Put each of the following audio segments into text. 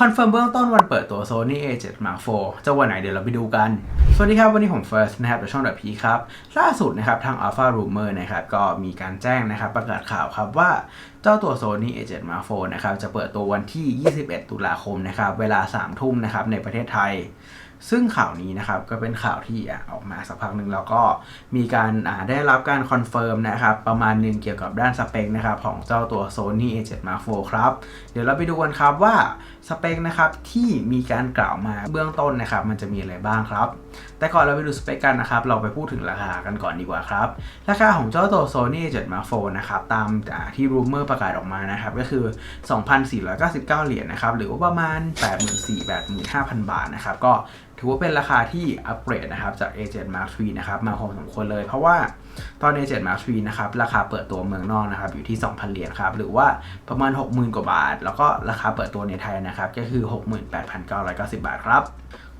คอนเฟิร์มเบื้องต้นวันเปิดตัว Sony A7 Mark IV จะวันไหนเดี๋ยวเราไปดูกัน สวัสดีครับ วันนี้ผม First นะครับจากช่องดับพีครับ ล่าสุดนะครับทาง Alpha Rumor นะครับก็มีการแจ้งนะครับประกาศข่าวครับว่า จ้าตัว Sony A7 Mark IV นะครับจะเปิดตัววันที่ 21 ตุลาคมนะครับเวลา 3 ทุ่มนะครับในประเทศไทย ซึ่งข่าวนี้นะครับก็เป็นข่าวที่ออกมาสักพักหนึ่งแล้วก็มีการาได้รับการคอนเฟิร์มนะครับประมาณหนึ่งเกี่ยวกับด้านสเปคนะครับของเจ้าตัว Sony A7 Mark IV ครับเดี๋ยวเราไปดูกันครับว่าสเปคนะครับที่มีการกล่าวมาเบื้องต้นนะครับมันจะมีอะไรบ้างครับ แต่ก่อนเราไปดูสเปคกันนะครับเราไปพูดถึงราคากันก่อนดีกว่าครับราคาของเจ้าตัว Sony A7 Mark IV นะครับตามาที่รูมเมอร์ประกาศออกมานะครับ ก็คือ 2,499 เหรียญนะครับ หรือว่าประมาณ 84,000-85,000 บาทนะครับ ก็ถือว่าเป็นราคาที่อัปเกรดนะครับ จาก A7 Mark III นะครับ มาพอสมควรเลย เพราะว่าตอน A7 Mark III นะครับ ราคาเปิดตัวเมืองนอกนะครับ อยู่ที่ 2,000 เหรียญครับ หรือว่าประมาณ 60,000 กว่าบาท แล้วก็ราคาเปิดตัวในไทยนะครับ ก็คือ 68,990 บาทครับ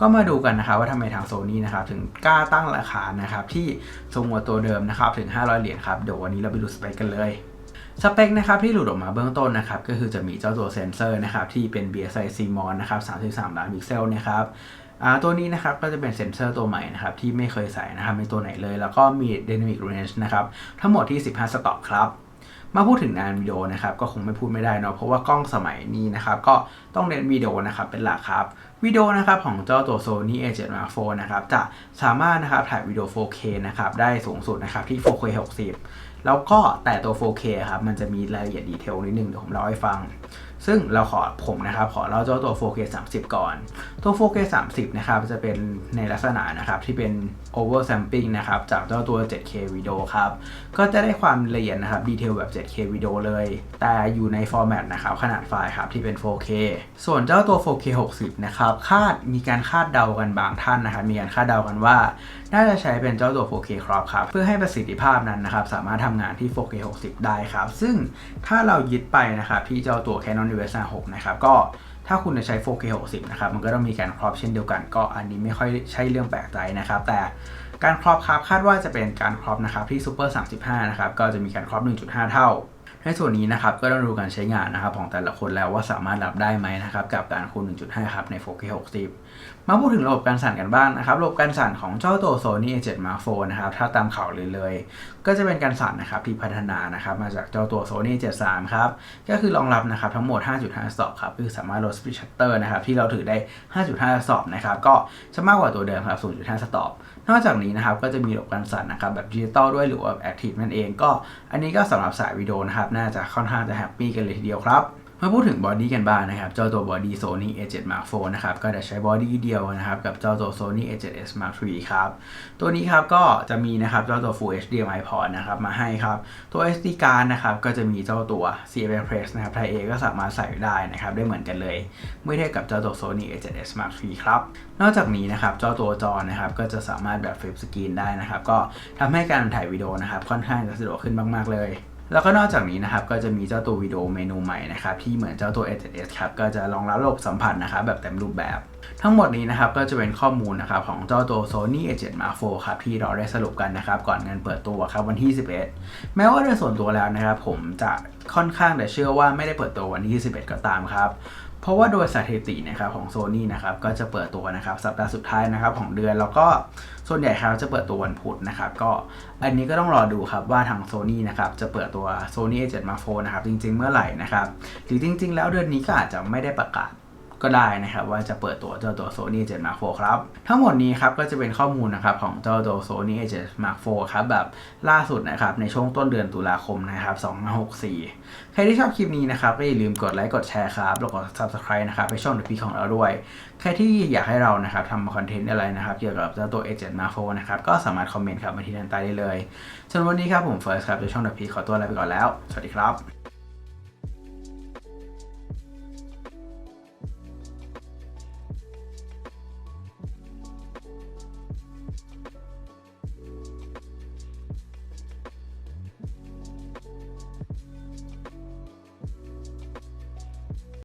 ก็มาดูกันนะครับว่าทำไมทางโซนี่นะครับถึงกล้าตั้งราคานะครับที่ทรงหัวตัวเดิมนะครับถึง 500 เหรียญครับ เดี๋ยววันนี้เราไปดูสเปคกันเลย สเปคนะครับที่หลุดออกมาเบื้องต้นนะครับก็คือจะมีเจ้าตัวเซนเซอร์นะครับที่เป็น BSI CMOS นะครับ 33 ล้านพิกเซลนะครับตัวนี้นะครับก็จะเป็นเซนเซอร์ตัวใหม่นะครับที่ไม่เคยใส่นะครับในตัวไหนเลย แล้วก็มี Dynamic Range นะครับทั้งหมดที่ 15 สต็อกครับ มาพูดถึงงานวิดีโอนะครับก็คงไม่พูดไม่ได้เนาะเพราะว่ากล้องสมัยนี้นะครับก็ต้องเน้นวิดีโอนะครับเป็นหลักครับวิดีโอนะครับของเจ้าตัว Sony A7 Mark IV นะครับจะสามารถนะครับถ่ายวิดีโอ 4K นะครับได้สูงสุดนะครับที่ 4K 60 แล้วก็แต่ตัว 4K ครับมันจะมีรายละเอียดดีเทลนิดนึงเดี๋ยวผมเล่าให้ฟัง ซึ่งเราขอผมนะครับขอเล่าเจ้าตัว 4K 30 ก่อน ตัว 4K 30 นะครับจะเป็นในลักษณะนะครับที่เป็น over sampling นะครับจากเจ้าตัว 7K วิดีโอครับ ก็จะได้ความละเอียดนะครับดีเทลแบบ 7K วิดีโอเลย แต่อยู่ในฟอร์แมตนะครับขนาดไฟล์ครับที่เป็น 4K ส่วนเจ้าตัว 4K 60 นะครับคาดมีการคาดเดากันบางท่านนะครับมีการคาดเดากันว่า น่าจะใช้เป็นเจ้าตัว 4K crop ครับ เพื่อให้ประสิทธิภาพนั้นนะครับสามารถทำงานที่ 4K 60 ได้ครับ ซึ่งถ้าเรายึดไปนะครับที่เจ้าตัว Canon WSR 6นะครับก็ถ้าคุณจะใช้ 4K 60นะครับมันก็ต้องมีการครอปเช่นเดียวกัน ก็อันนี้ไม่ค่อยใช่เรื่องแปลกใจนะครับ แต่การครอปครับคาดว่าจะเป็นการครอปนะครับที่ Super 35นะครับก็จะมีการครอป1.5 เท่า ในส่วนนี้นะครับก็ต้องดูการใช้งานนะครับของแต่ละคนแล้วว่าสามารถรับได้ไหมนะครับกับการคูณ 1.5 ครับใน 4K 60 มาพูดถึงระบบการสั่นกันบ้างนะครับระบบการสั่นของเจ้าตัว Sony A7 Mark IV นะครับถ้าตามข่าวเลยเลย ก็จะเป็นการสั่นนะครับที่พัฒนานะครับมาจากเจ้าตัว Sony A7 III ครับก็คือรองรับนะครับทั้งหมด 5.5 สอกครับคือสามารถลด speed shutter นะครับที่เราถือได้ 5.5 สอกนะครับก็จะมากกว่าตัวเดิมครับ 0.5สตอกนอกจากนี้นะครับก็จะมีระบบการสั่นนะครับแบบดิจิตอลด้วยหรือว่าแอคทีฟนั่นเองก็ อันนี้ก็สำหรับสายวิดีโอนะครับน่าจะค่อนข้างจะแฮปปี้กันเลยทีเดียวครับมาพูดถึงบอดี้กันบ้างนะครับ เจ้าตัวบอดี้ Sony A7 Mark IV นะครับ ก็จะใช้บอดี้เดียวนะครับ กับเจ้าตัว Sony A7S Mark III ครับ ตัวนี้ครับก็จะมีนะครับเจ้าตัว Full HDMI port นะครับมาให้ครับ ตัว SD card นะครับก็จะมีเจ้าตัว CF Express นะครับ Type A ก็สามารถใส่ได้นะครับ ได้เหมือนกันเลย เมื่อเทียบกับเจ้าตัว Sony A7S Mark III ครับ นอกจากนี้นะครับเจ้าตัวจอนะครับก็จะสามารถแบบฟลิปสกรีนได้นะครับ ก็ทำให้การถ่ายวิดีโอนะครับค่อนข้างจะสะดวกขึ้นมาก ๆ เลย แล้วก็นอกจากนี้นะครับก็จะมีเจ้าตัววิดีโอเมนูใหม่นะครับที่เหมือนเจ้าตัว A7S ครับก็จะรองรับระบบสัมผัสนะครับแบบเต็มรูปแบบ ทั้งหมดนี้นะครับก็จะเป็นข้อมูลนะครับของเจ้าตัว Sony A7 Mark IV ครับที่เราได้สรุปกันนะครับก่อนงานเปิดตัวครับวันที่ 11 แม้ว่าโดยส่วนตัวแล้วนะครับผมจะ ค่อนข้างแต่เชื่อว่าไม่ได้เปิดตัววันที่ 21 ก็ตามครับ เพราะว่าโดยสถิตินะครับของโซ n y นะครับก็จะเปิดตัวนะครับสัปดาห์สุดท้ายนะครับของเดือนแล้วก็ส่วนใหญ่ครับจะเปิดตัววันพุธนะครับก็อันนี้ก็ต้องรอดูครับว่าทางโซ n y นะครับจะเปิดตัว Sony A7 Mark IV นะครับจริงๆเมื่อไหร่นะครับหรือจริง ๆ แล้วเดือนนี้ก็อาจจะไม่ได้ประกาศ ก็ได้นะครับว่าจะเปิดตัวเจ้าตัว Sony A7 Mark IV ครับ ทั้งหมดนี้ครับก็จะเป็นข้อมูลนะครับของเจ้าตัว Sony A7 Mark IV ครับแบบล่าสุดนะครับในช่วงต้นเดือนตุลาคมนะครับ2564 ใครที่ชอบคลิปนี้นะครับก็อย่าลืมกดไลค์กดแชร์ครับแล้วก็ Subscribe นะครับไปช่องเดอะพีของเราด้วย ใครที่อยากให้เรานะครับทำคอนเทนต์อะไรนะครับเกี่ยวกับเจ้าตัว A7 Mark IV นะครับก็สามารถคอมเมนต์ครับมาที่ด้านใต้ได้เลยส่วนวันนี้ครับผมเฟิร์สครับจากช่องเดอะพีขอตัวลาไปก่อนแล้ว สวัสดีครับ